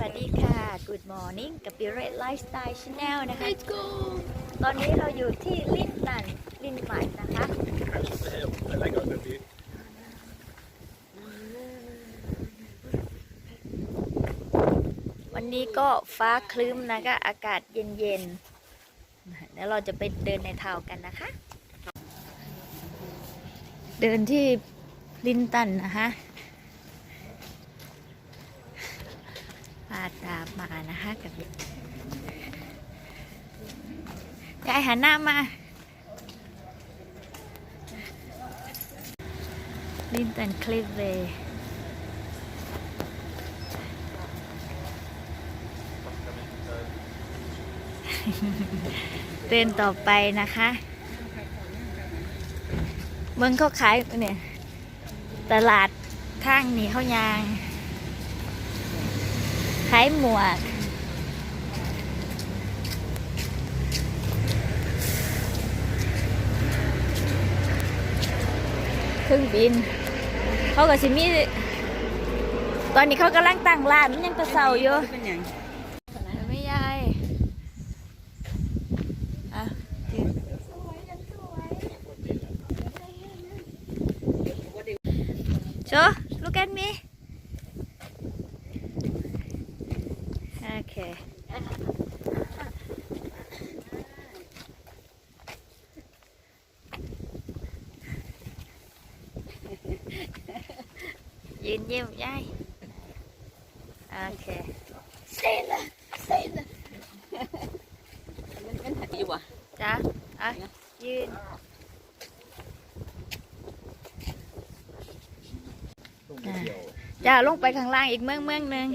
วัสดีค่ะ Good Morning กับ p i r e t Lifestyle Channel นะคะ Let's go ตอนนี้เราอยู่ที่ลินตันลินหมันนะคะ I got the view. วันนี้ก็ฟ้าคลึ้มนะคะอากาศเย็นๆแล้วเราจะไปเดินในทาวน์กันนะคะ เดินที่ลินตันนะคะาตามมานะคะกับยายหันหน้ามา ลินตันคลิฟเวย์เดินต่อไปนะคะเมืองเขาขายเนี่ย ตลาดข้างนี้เขายาง ขายหมวก เครื่องบิน เขาก็สิมี ตอนนี้เขากำลังตั้งร้านมันยังกระเซาอยู่เป็นอย่างไม่ยายอะยืน So, look at me. ยืนยิ้มยายโอเค Sailor Sailor มันเป็นอะไรวะจ้ะอะยืนอะจ้าลงไปข้างล่างอีกเมืองเมืองหนึ่ง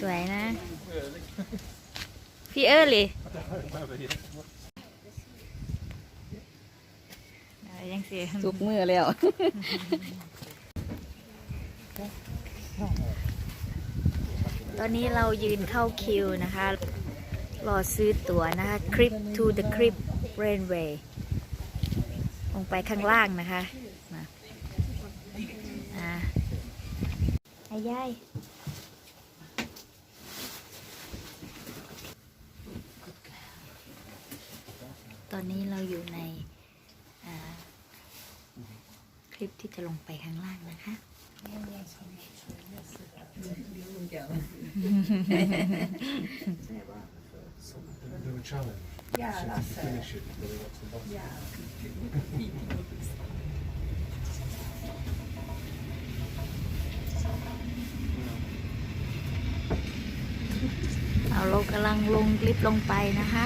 สวยนะ พี่เออร์ลี่เอา ยังเสียสุกมือแล้วตอนนี้เรายืนเข้าคิวนะคะ รอซื้อตั๋วนะคะ Crib to the Crib Railway ลงไปข้างล่างนะคะมาอ่าไอ้ย่ายตอนนี้เราอยู่ในอ่าค ลิปที่จะลงไปข้างล่างนะคะเอาเรากำลังลงคลิปลงไปนะคะ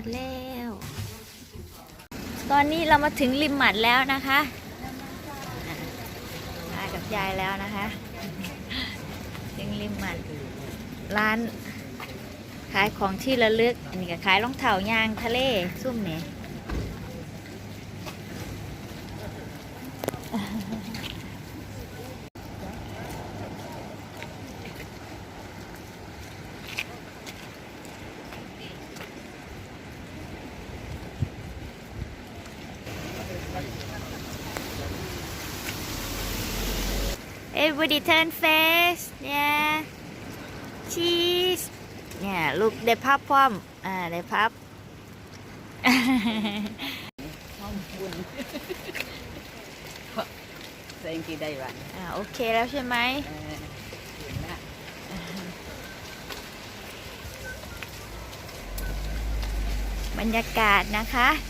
ดแล้ว ตอนนี้เรามาถึงริมหมัดแล้วนะคะมากับยายแล้วนะคะ ถึงริมหมัดร้านขายของที่ระลึก อันนี้ก็ขายรองเท้ายางทะเลซุ่มเนี่ย Everybody turn face yeah cheese เนี่ย ลูกได้พับพร้อม อ่า ได้พับห้องบุญเซ็งกี่ได้บ้างอ่า โอเคแล้วใช่ไหมเออเห็นละบรรยากาศนะคะส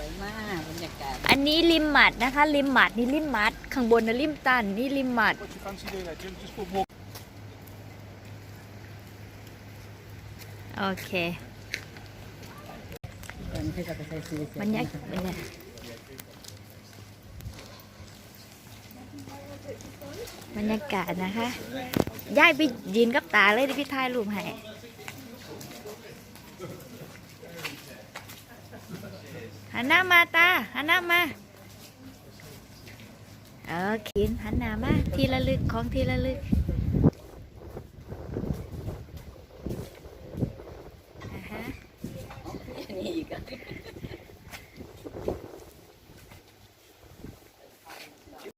วยมากบรรยากาศอันนี้ริมหมัดนะคะ ริมหมัดนี่ริมหมัด ข้างบนนะริมตันนี่ริมหมัด What you fancy doing there, Jim? Just put more. โอเคตอนที่เราไปใส่ซื้อบรรยากาศบรรยากาศบรรยากาศนะคะย้ายไปยืนกับตาเลยเดิพี่ถ่ายรูปให้ หันหน้ามาตาหันหน้ามาเออขินหันหน้ามาทีละลึกของทีละลึกอ่าฮะนี่อีกอะ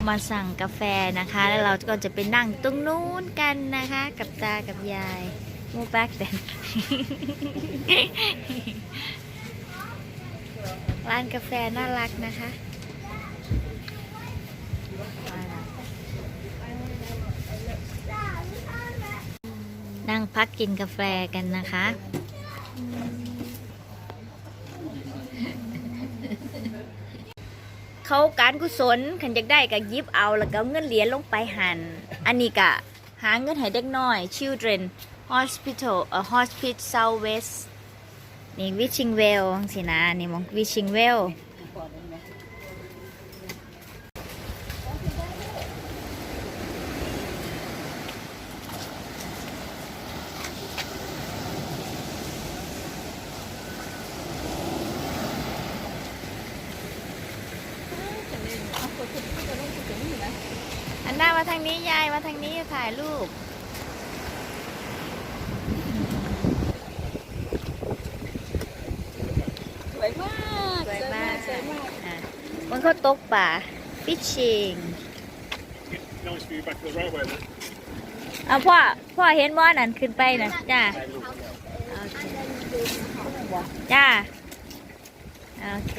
มาสั่งกาแฟนะคะ แล้วเราก็จะไปนั่งตรงนู้นกันนะคะ กับตากับยายโมแบ็กเดน ร้านกาแฟน่ารักนะคะนั่งพักกินกาแฟกันนะคะ เขาการกุศลขันอยากได้ก็หยิบเอาแล้วก็เงินเหรียญลงไปหัน อันนี้ก็หาเงินให้เด็กน้อย children hospital เอ่อ hospital southwest นี่ wishing well สินะนี่มอง wishing well พอได้ไหมอันหน้ามาทางนี้ยายมาทางนี้ถ่ายรูป สวยมาก สวยมาก สวยมาก อะ มันก็ตกป่าฟิชชิงเอาพ่อ พ่อเห็นว่านั่นขึ้นไปนะจ้าจ้า โอเค